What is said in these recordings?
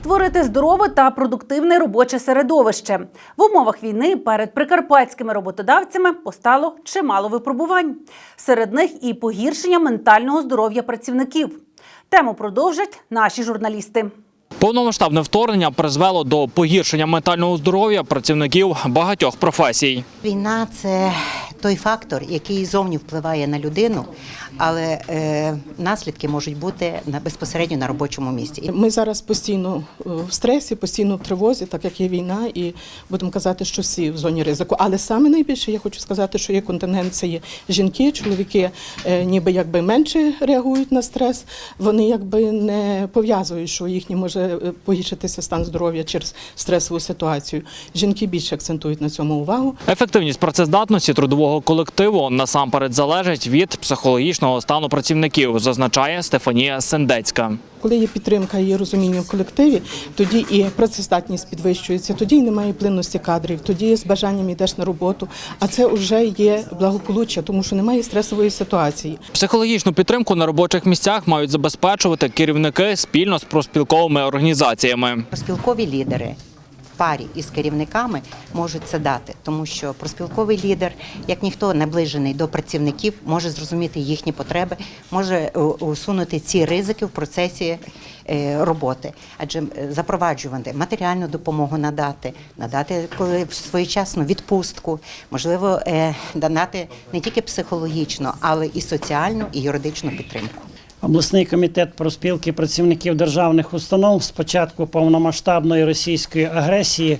створити здорове та продуктивне робоче середовище. В умовах війни перед прикарпатськими роботодавцями постало чимало випробувань. Серед них і погіршення ментального здоров'я працівників. Тему продовжать наші журналісти. Повномасштабне вторгнення призвело до погіршення ментального здоров'я працівників багатьох професій. Війна це той фактор, який зовні впливає на людину, але е, наслідки можуть бути на безпосередньо на робочому місці. Ми зараз постійно е, в стресі, постійно в тривозі, так як є війна, і будемо казати, що всі в зоні ризику. Але саме найбільше я хочу сказати, що є контингент, це є жінки, чоловіки е, ніби якби менше реагують на стрес. Вони якби не пов'язують, що їхній може е, погіршитися стан здоров'я через стресову ситуацію. Жінки більше акцентують на цьому увагу. Ефективність працездатності трудового колективу насамперед залежить від психологічного стану працівників, зазначає Стефанія Сендецька. Коли є підтримка і є розуміння в колективі, тоді і працездатність підвищується, тоді і немає плинності кадрів, тоді з бажанням йдеш на роботу. А це вже є благополуччя, тому що немає стресової ситуації. Психологічну підтримку на робочих місцях мають забезпечувати керівники спільно з профспілковими організаціями. Проспілкові лідери парі із керівниками можуть це дати, тому що проспілковий лідер, як ніхто наближений до працівників, може зрозуміти їхні потреби, може е, усунути ці ризики в процесі е, роботи, адже е, запроваджувати матеріальну допомогу надати, надати коли своєчасну відпустку, можливо, надати не тільки психологічну, але і соціальну і юридичну підтримку. Обласний комітет профспілки працівників державних установ з початку повномасштабної російської агресії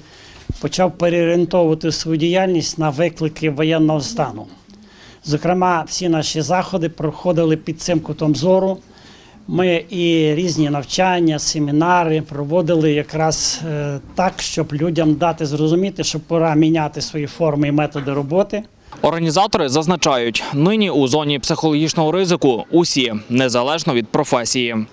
почав переорієнтовувати свою діяльність на виклики воєнного стану. Зокрема, всі наші заходи проходили під цим кутом зору. Ми і різні навчання, семінари проводили якраз е, так, щоб людям дати зрозуміти, що пора міняти свої форми і методи роботи. Організатори зазначають, нині у зоні психологічного ризику усі, незалежно від професії.